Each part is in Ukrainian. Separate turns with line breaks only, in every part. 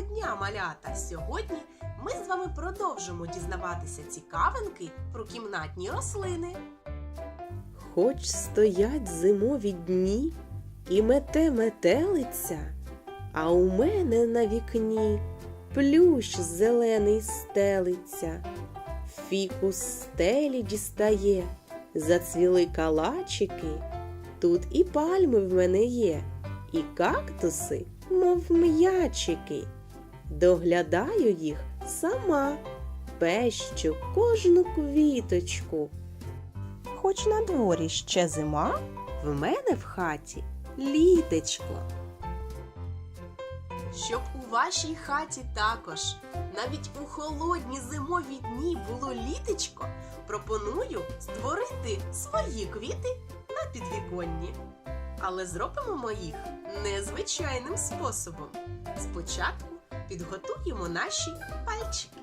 дня, малята! Сьогодні ми з вами продовжимо дізнаватися цікавинки про кімнатні рослини.
Хоч стоять зимові дні і мете метелиця, а у мене на вікні плющ зелений стелиться, фікус стелі дістає, зацвіли калачики, тут і пальми в мене є, і кактуси, мов м'ячики. Доглядаю їх сама, пещу кожну квіточку. Хоч на дворі ще зима, в мене в хаті літечко.
Щоб у вашій хаті також навіть у холодні зимові дні було літечко, пропоную створити свої квіти на підвіконні. Але зробимо ми їх незвичайним способом. Спочатку підготуємо наші пальчики.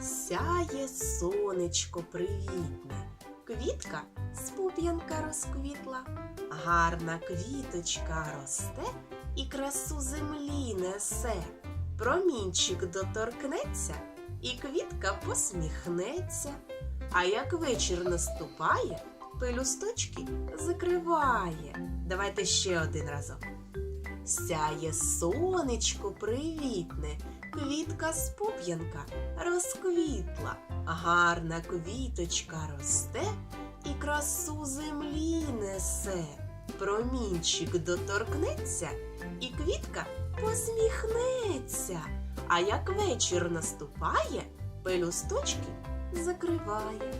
Сяє сонечко привітне, квітка з пуп'янка розквітла, гарна квіточка росте і красу землі несе. Промінчик доторкнеться, і квітка посміхнеться. А як вечір наступає, пелюсточки закриває. Давайте ще один разок. Сяє сонечко привітне, квітка з пуп'янка розквітла, гарна квіточка росте і красу землі несе. Промінчик доторкнеться, і квітка посміхнеться. А як вечір наступає, пелюсточки закриває.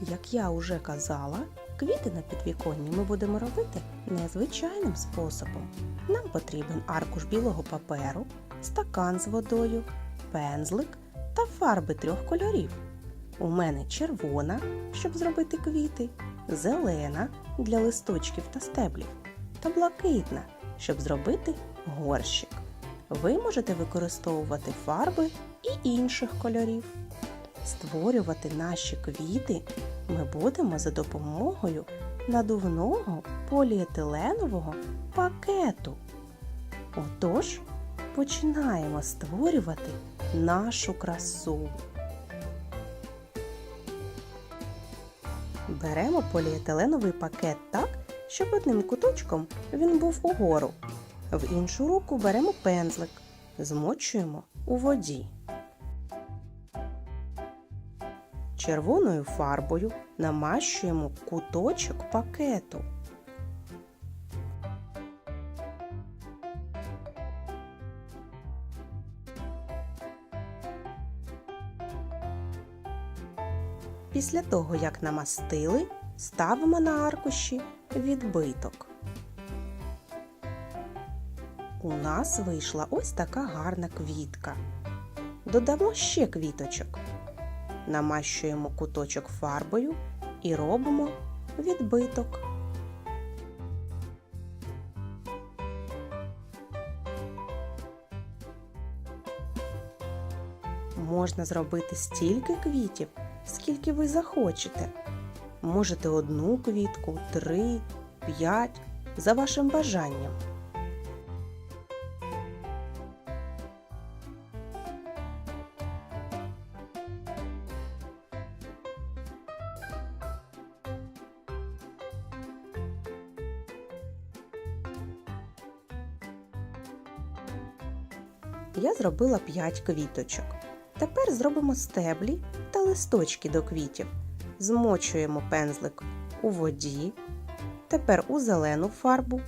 Як я уже казала, квіти на підвіконні ми будемо робити незвичайним способом. Нам потрібен аркуш білого паперу, стакан з водою, пензлик та фарби трьох кольорів. У мене червона, щоб зробити квіти, зелена для листочків та стеблів, та блакитна, щоб зробити горщик. Ви можете використовувати фарби і інших кольорів. Створювати наші квіти ми будемо за допомогою надувного поліетиленового пакету. Отож, починаємо створювати нашу красу. Беремо поліетиленовий пакет так, щоб одним куточком він був угору. В іншу руку беремо пензлик, змочуємо у воді. Червоною фарбою намащуємо куточок пакету. Після того, як намастили, ставимо на аркуші відбиток. У нас вийшла ось така гарна квітка. Додамо ще квіточок. Намащуємо куточок фарбою і робимо відбиток. Можна зробити стільки квітів, скільки ви захочете. Можете одну квітку, три, п'ять за вашим бажанням. Я зробила 5 квіточок. Тепер зробимо стеблі та листочки до квітів. Змочуємо пензлик у воді, тепер у зелену фарбу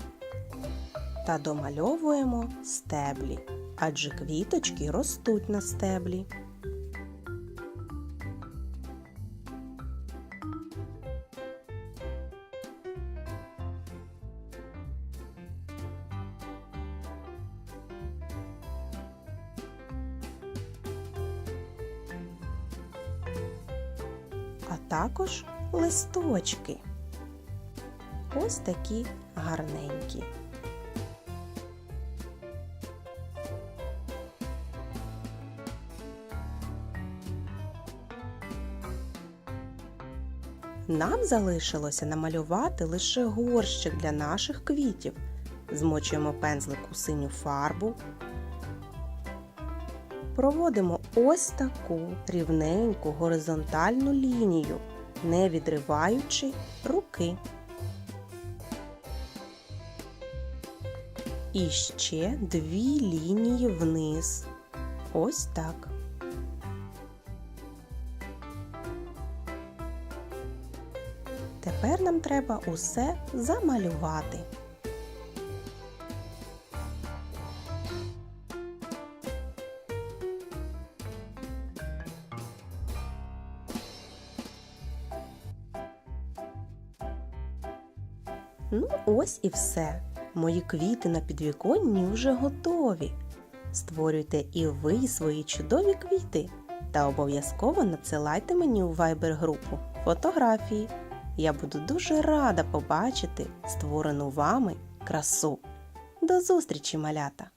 та домальовуємо стеблі, адже квіточки ростуть на стеблі. Також листочки. Ось такі гарненькі. Нам залишилося намалювати лише горщик для наших квітів. Змочуємо пензлик у синю фарбу. Проводимо ось таку рівненьку горизонтальну лінію, не відриваючи руки. І ще дві лінії вниз. Ось так. Тепер нам треба усе замалювати. Ну, ось і все. Мої квіти на підвіконні вже готові. Створюйте і ви свої чудові квіти та обов'язково надсилайте мені у Viber групу фотографії. Я буду дуже рада побачити створену вами красу. До зустрічі, малята!